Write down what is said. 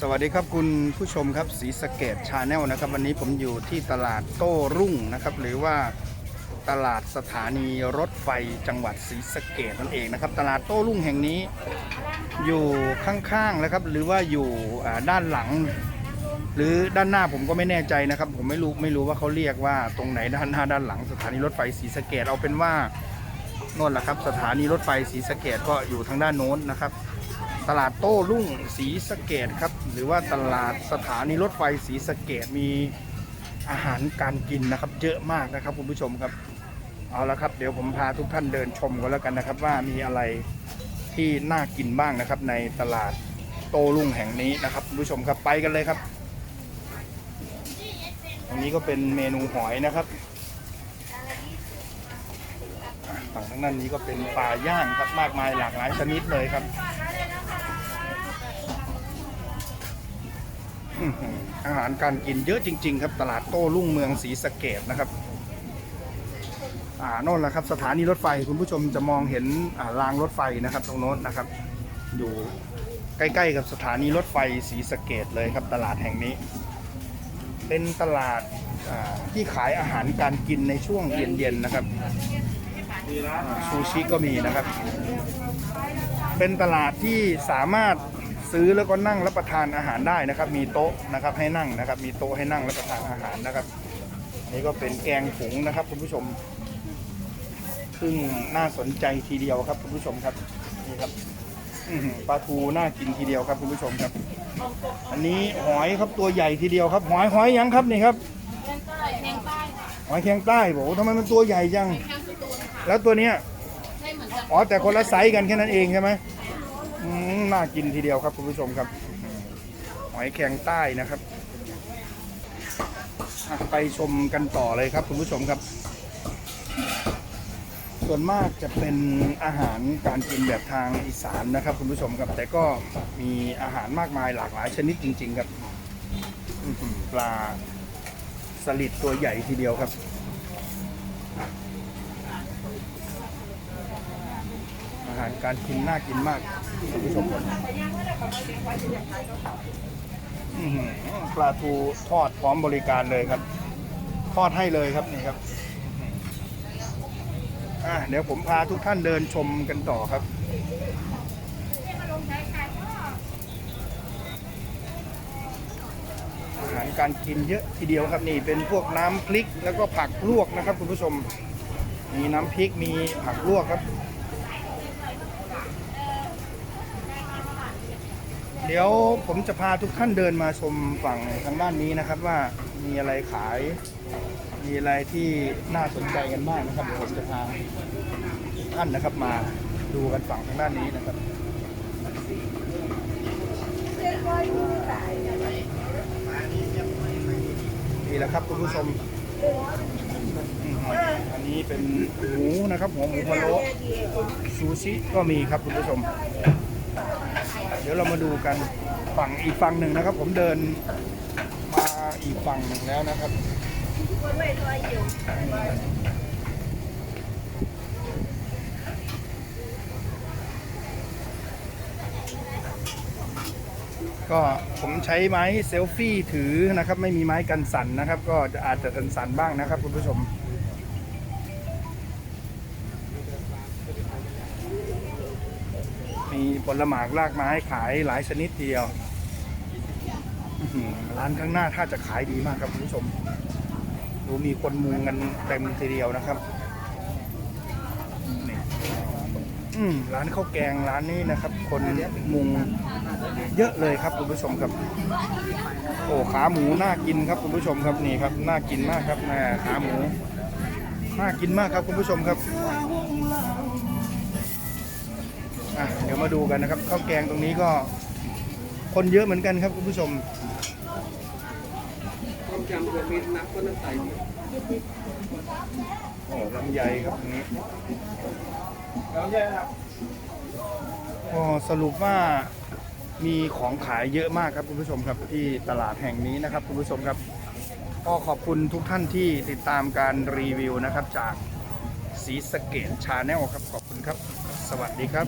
สวัสดีครับคุณผู้ชมครับสีสเกตชาแนลนะครับ วันนี้ผมอยู่ที่ตลาดโต้รุ่งนะครับ หรือว่าตลาดสถานีรถไฟจังหวัดศรีสะเกตนั่นเองนะครับ ตลาดโต้รุ่งแห่งนี้อยู่ข้างๆนะครับ หรือว่าอยู่ด้านหลัง หรือด้านหน้าผมก็ไม่แน่ใจนะครับ ผมไม่รู้ไม่รู้ว่าเขาเรียกว่าตรงไหนด้านหน้าด้านหลัง สถานีรถไฟศรีสะเกดเอาเป็นว่าโน่นแหละครับ สถานีรถไฟศรีสะเกดก็อยู่ทางด้านโน้นนะครับ ตลาดโต้รุ่งศรีสะเกดครับ หรือว่าตลาดสถานีรถไฟศรีสะเกดมีอาหารการกินนะครับ เยอะมากนะครับคุณผู้ชมครับ เอาละครับ เดี๋ยวผมพาทุกท่านเดินชมกันแล้วกันนะครับ ว่ามีอะไรที่น่ากินบ้างนะครับ ในตลาดโต้รุ่งแห่งนี้นะครับคุณผู้ชมครับไปกันเลยครับ ตรงนี้ก็เป็นเมนูหอยนะครับฝั่งทางด้านนี้ก็เป็นปลาย่างครับมากมายหลากหลายชนิดเลยครับ อาหารการกินเยอะจริง ๆ ครับ ตลาดโต้รุ่งเมืองศรีสะเกดนะครับ อ่าโน่นแหละครับ สถานีรถไฟคุณผู้ชมจะมองเห็นรางรถไฟนะครับ ตรงโน้นนะครับ อยู่ใกล้ๆกับสถานีรถไฟศรีสะเกดเลยครับ ตลาดแห่งนี้ เป็นตลาดที่ขายอาหารการกินในช่วงเย็นๆนะครับซูชิก็มีนะครับ เป็นตลาดที่สามารถ ซื้อแล้วก็นั่งรับประทานอาหารได้นะครับ มีโต๊ะนะครับให้นั่งนะครับ มีโต๊ะให้นั่งรับประทานอาหารนะครับ นี่ก็เป็นแกงผงนะครับ คุณผู้ชม ซึ่งน่าสนใจทีเดียวครับคุณผู้ชมครับนี่ครับอื้อหือปลาทูน่ากินทีเดียวครับคุณผู้ชมครับ อันนี้หอยครับตัวใหญ่ทีเดียวครับ หอยหอยยังครับนี่ครับแกงใต้แกงใต้ค่ะหอยแครงใต้บอกว่าทำไมมันตัวใหญ่จังแกงสตูนค่ะแล้วตัวเนี้ยได้เหมือนกันอ๋อแต่คนละไซส์กันแค่นั้นเองใช่ไหม อืมน่ากินทีเดียวครับคุณผู้ชมครับหอยแครงใต้นะครับไปชมกันต่อเลยครับคุณผู้ชมครับ ส่วนมากจะเป็นอาหารการกินแบบทางอีสานนะครับ คุณผู้ชมครับ แต่ก็มีอาหารมากมายหลากหลายชนิดจริง ๆ ครับปลาสลิดตัวใหญ่ทีเดียวครับอาหารการกินน่ากินมาก คุณผู้ชมครับอื้อหือปลาทูทอดพร้อมบริการเลยครับ ทอดให้เลยครับนี่ครับอะเดี๋ยวผมพาทุกท่านเดินชมกันต่อครับ อาหารการกินเยอะทีเดียวครับนี่เป็นพวกน้ำพริกแล้วก็ผักลวกนะครับ คุณผู้ชม มีน้ำพริกมีผักลวกครับ เดี๋ยวผมจะพาทุกท่านเดินมาชมฝั่งทางด้านนี้นะครับว่ามีอะไรขาย มีอะไรที่น่าสนใจกันบ้างนะครับเดี๋ยวผมจะพาทุกท่านนะครับมาดูกันฝั่งทางด้านนี้นะครับนี่แหละครับคุณผู้ชมอืมอันนี้เป็นหมูนะครับหัวหมูพะโล้ซูชิก็มีครับคุณผู้ชม เดี๋ยวเรามาดูกันฝั่งอีกฝั่งหนึ่งนะครับ ผมเดินมาอีกฝั่งหนึ่งแล้วนะครับก็ผมใช้ไม้เซลฟี่ถือนะครับ ไม่มีไม้กันสั่นนะครับ ก็อาจจะสั่นๆบ้างนะครับคุณผู้ชม ผลหมากลากไม้ขายหลายชนิดเดียวร้านข้างหน้าถ้าจะขายดีมากครับคุณผู้ชมดูมีคนมุงกันเต็มทีเดียวนะครับนี่ร้านข้าวแกงร้านนี้นะครับ คนมุงเยอะเลยครับคุณผู้ชมครับ โอ้ขาหมูน่ากินครับคุณผู้ชมครับนี่ครับน่ากินมากครับแม่ขาหมูน่ากินมากครับคุณผู้ชมครับ อะเดี๋ยวมาดูกันนะครับข้าวแกงตรงนี้ก็คนเยอะเหมือนกันครับคุณผู้ชมต้มยำรวมมิตรนักก็น้ำใสโอ้ลำไยครับตรงนี้ล้วใช่ครับก็สรุปว่ามีของขายเยอะมากครับคุณผู้ชมครับที่ตลาดแห่งนี้นะครับคุณผู้ชมครับก็ขอบคุณทุกท่านที่ติดตามการรีวิวนะครับจากสีสเกตชาแนลครับขอบคุณครับ สวัสดีครับ